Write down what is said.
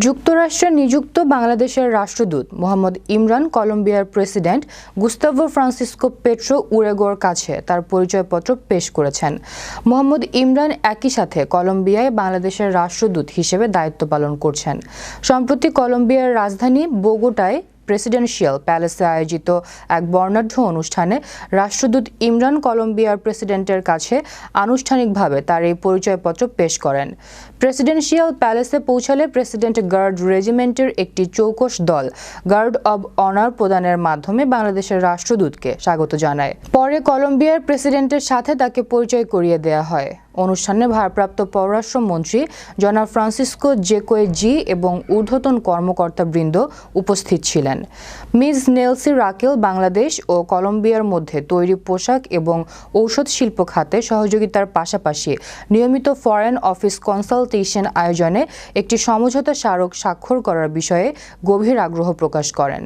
যুক্তরাষ্ট্রে নিযুক্ত বাংলাদেশের রাষ্ট্রদূত মোহাম্মদ ইমরান কলম্বিয়ার প্রেসিডেন্ট গুস্তাভো ফ্রান্সিসকো পেট্রো উরেগোর কাছে তার পরিচয়পত্র পেশ করেছেন। মোহাম্মদ ইমরান একই সাথে কলম্বিয়ায় বাংলাদেশের রাষ্ট্রদূত হিসেবে দায়িত্ব পালন করছেন। সম্প্রতি কলম্বিয়ার রাজধানী বোগোটায় প্রেসিডেন্সিয়াল প্যালেসে আয়োজিত এক বর্ণাঢ্য অনুষ্ঠানে রাষ্ট্রদূত ইমরান কলম্বিয়ার প্রেসিডেন্টের কাছে আনুষ্ঠানিকভাবে তার এই পরিচয়পত্র পেশ করেন। প্রেসিডেন্সিয়াল প্যালেসে পৌঁছালে প্রেসিডেন্ট গার্ড রেজিমেন্টের একটি চৌকস দল গার্ড অব অনার প্রদানের মাধ্যমে বাংলাদেশের রাষ্ট্রদূতকে স্বাগত জানায়। পরে কলম্বিয়ার প্রেসিডেন্টের সাথে তাকে পরিচয় করিয়ে দেওয়া হয়। অনুষ্ঠানে ভারপ্রাপ্ত পররাষ্ট্রমন্ত্রী জনাব ফ্রান্সিসকো জেকোয়ে জি এবং ঊর্ধ্বতন কর্মকর্তাবৃন্দ উপস্থিত ছিলেন। মিস নেলসি রাকেল বাংলাদেশ ও কলম্বিয়ার মধ্যে তৈরি পোশাক এবং ঔষধ শিল্প খাতে সহযোগিতার পাশাপাশি নিয়মিত ফরেন অফিস কনসালটেশন আয়োজনে একটি সমঝোতা স্মারক স্বাক্ষর করার বিষয়ে গভীর আগ্রহ প্রকাশ করেন।